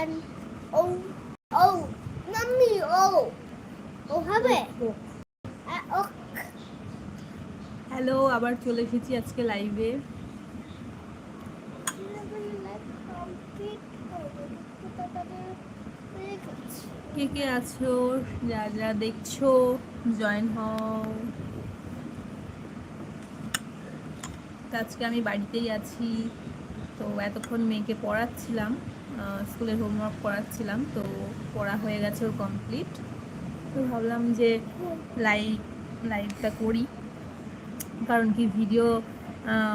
and O O নাম্মি O. O হবে? Hello আবার চলে এসেছি আজকে লাইভে কে কে আছো? যা যা দেখছ জয়েন হও। আজকে আমি বাড়িতেই আছি। তো এতক্ষণ মেয়েকে পড়াচ্ছিলাম। স্কুলের হোমওয়ার্ক করাচ্ছিলাম, তো পড়া হয়ে গেছে ওর কমপ্লিট তো ভাবলাম যে লাইভ লাইভটা করি। কারণ কি ভিডিও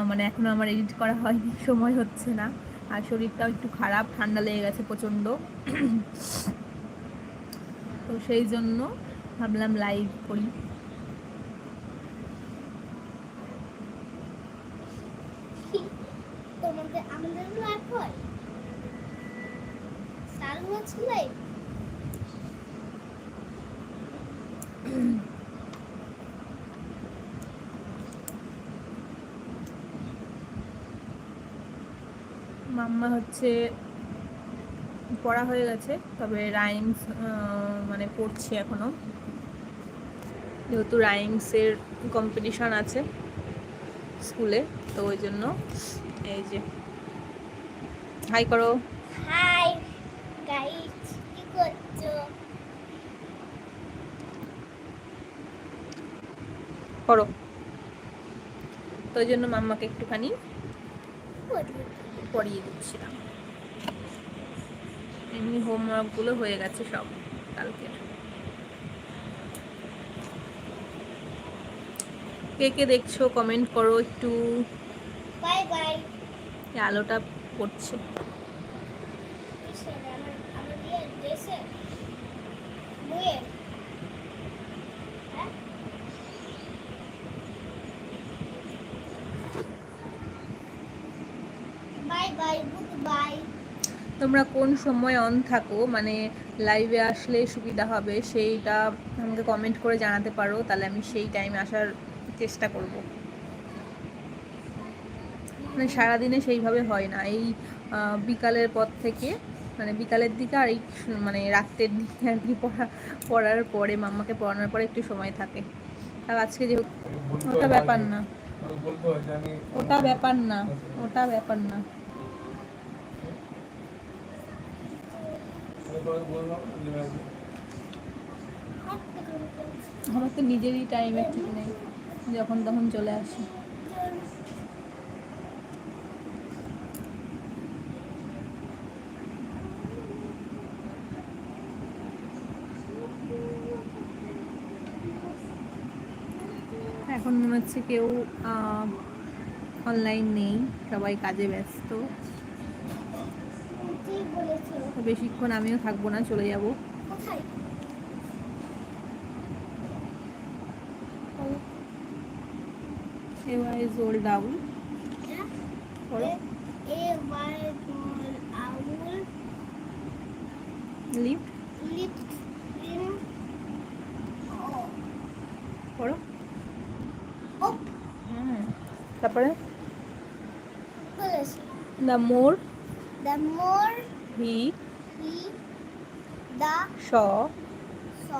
মানে এখনও আমার এডিট করা হয়নি, সময় হচ্ছে না। আর শরীরটাও একটু খারাপ, ঠান্ডা লেগে গেছে প্রচণ্ড। তো সেই জন্য ভাবলাম লাইভ করি। লাইফ মাম্মা হচ্ছে পড়া হয়ে গেছে তবে রাইমস মানে পড়ছি এখনও। যেহেতু রাইমসের কম্পিটিশন আছে স্কুলে তো ওই জন্য এই যে। হাই করো হাই গাইস কি করছ? করো। তো ওই জন্য মাম্মাকে একটুখানি পড়ি। পড়িয়ে দিচ্ছিলাম। এমনি হোমওয়ার্কগুলো হয়ে গেছে সব কালকের। কে কে দেখছ কমেন্ট করো একটু। Bye bye. আলোটা পড়ছে। তোমরা কোন সময় অন থাকো মানে লাইভে আসলে সুবিধা হবে, সেইটা আমাকে কমেন্ট করে জানাতে পারো, তাহলে আমি সেই টাইমে আসার চেষ্টা করব। মানে সারাদিনে সেইভাবে হয় না, এই বিকালের পর থেকে মানে বিকালের দিকে আর এই মানে রাত্রের দিকে আর কি পড়া পড়ার পরে, মাম্মাকে পড়ানোর পরে একটু সময় থাকে। আর আজকে যেহেতু ওটা ব্যাপার না। ওটা ব্যাপার না। ওটা ব্যাপার না। আমার তো নিজেরই টাইমের ঠিক নেই যখন তখন চলে আসি। এখন মনে হচ্ছে কেউ অনলাইন নেই সবাই কাজে ব্যস্ত। বেশিক্ষণ আমিও থাকব না চলে যাব। এবার জোল down lift lift তারপরে বলেছি the more the more he he the Shaw saw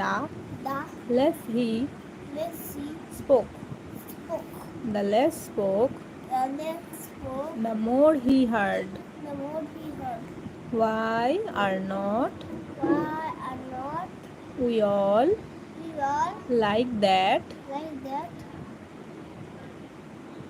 the the less he less spoke spoke the less spoke the next spoke the more he heard the more he heard why are not why are not we all we all like that like that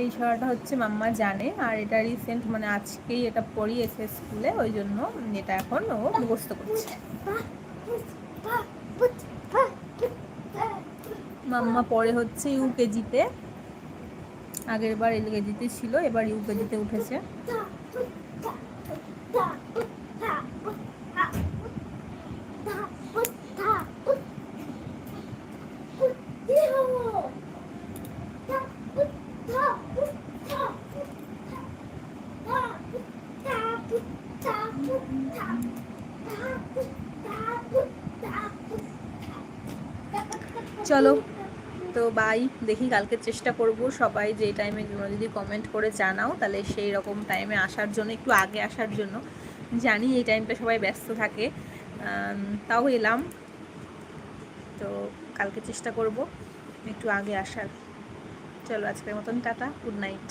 এই ছড়াটা হচ্ছে মাম্মা জানে, আর এটা recent মানে আজকেই এটা পড়িয়েছে স্কুলে, ওই জন্য এটা এখন ও মুখস্থ করছে। মাম্মা পরে হচ্ছে ইউকেজিতে আগের বার এলকেজিতে ছিল, এবার ইউকেজিতে উঠেছে। চলো। তো বাই দেখি কালকে চেষ্টা করব সবাই যে টাইমে যদি কমেন্ট করে জানাও, তাহলে সেই রকম টাইমে আসার জন্য, একটু আগে আসার জন্য। জানি এই টাইমটা সবাই ব্যস্ত থাকে। তাও এলাম। তো কালকে চেষ্টা করব একটু আগে আসার। চলো আজকের মতন, টাটা গুড নাইট